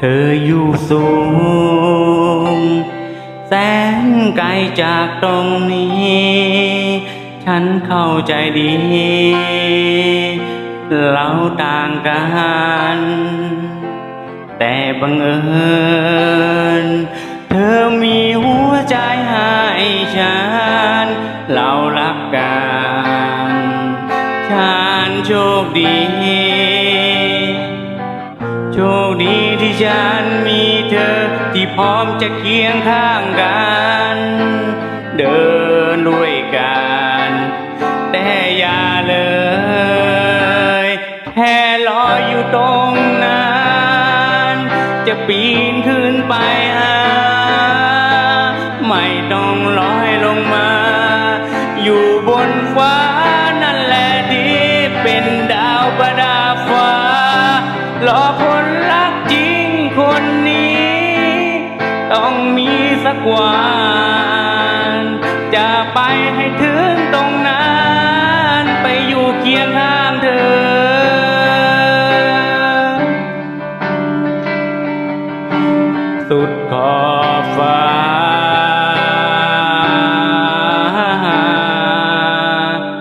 ธออยู่สูง แสนไกลจากตรงนี้ ฉันเข้าใจดี เราต่างกัน แต่บังเอิญ เธอมีหัวใจให้ฉัน เรารักกัน ฉันโชคดี โชคดี ฉันมีเธอที่พร้อมจะเคียงข้างกัน เดินด้วยกัน แต่อย่าเลยแค่รออยู่ตรงนั้นจะปีนขึ้นไปหาไม่ต้องลอยลงมา อยู่บนฟ้า วัน จะไปให้ถึงตรงนั้น ไปอยู่เคียงข้างเธอ สุดขอบฟ้า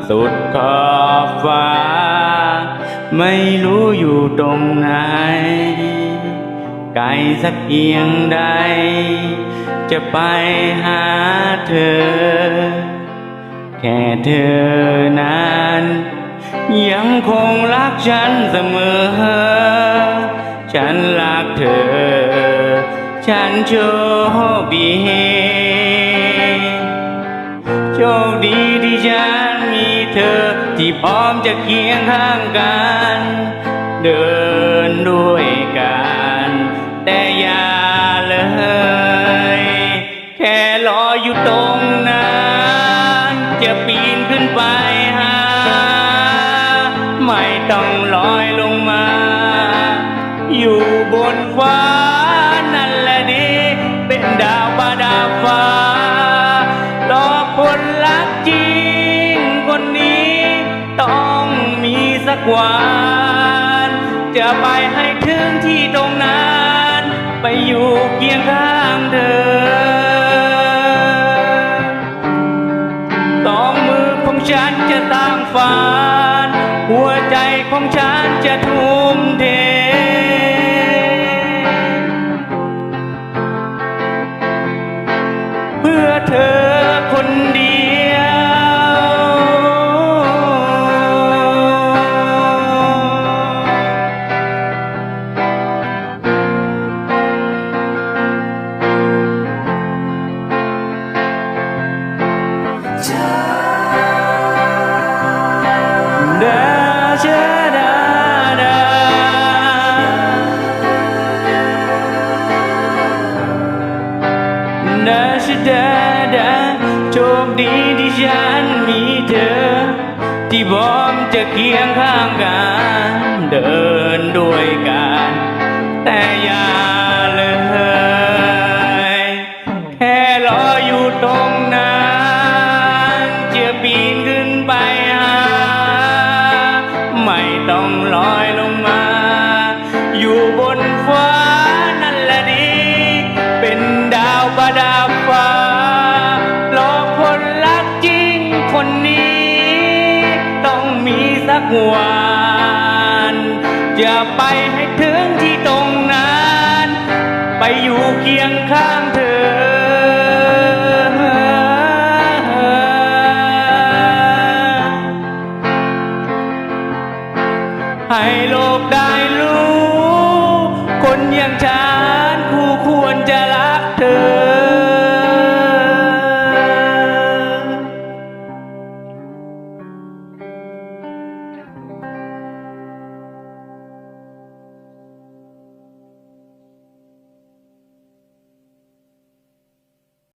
สุดขอบฟ้า ไม่รู้อยู่ตรงไหนไกลสักเพียงใด จะไปหาเธอ แค่เธอนั้นยังคงรักฉันเสมอ ฉันรักเธอ ฉันโชคดีโชคดีที่ฉันมีเธอ ที่พร้อมจะเคียงข้างกัน เดินด้วย ต้องลอยลงมา อยู่บนฟ้านั่นแหละนี่เป็นดาวประดับฟ้ารอคนรักจริงคนนี้ ต้องมีสักวัน จะไปให้ถึงที่ตรงนั้น ไปอยู่เคียงข้างเธอสองมือของฉันจะตั้งฝันหัวใจ ของฉันจะทุ่มเทเพื่อเธอ ดีที่ฉันมีเธอ ที่พร้อมจะเคียงข้างกันเดินด้วยกัน แต่อย่าเลย แค่รออยู่ตรงนั้นจะปีนขึ้นไปหาไม่ต้องลอ วันจะไปให้ถึงที่ตรงนั้น ไปอยู่เคียงข้าง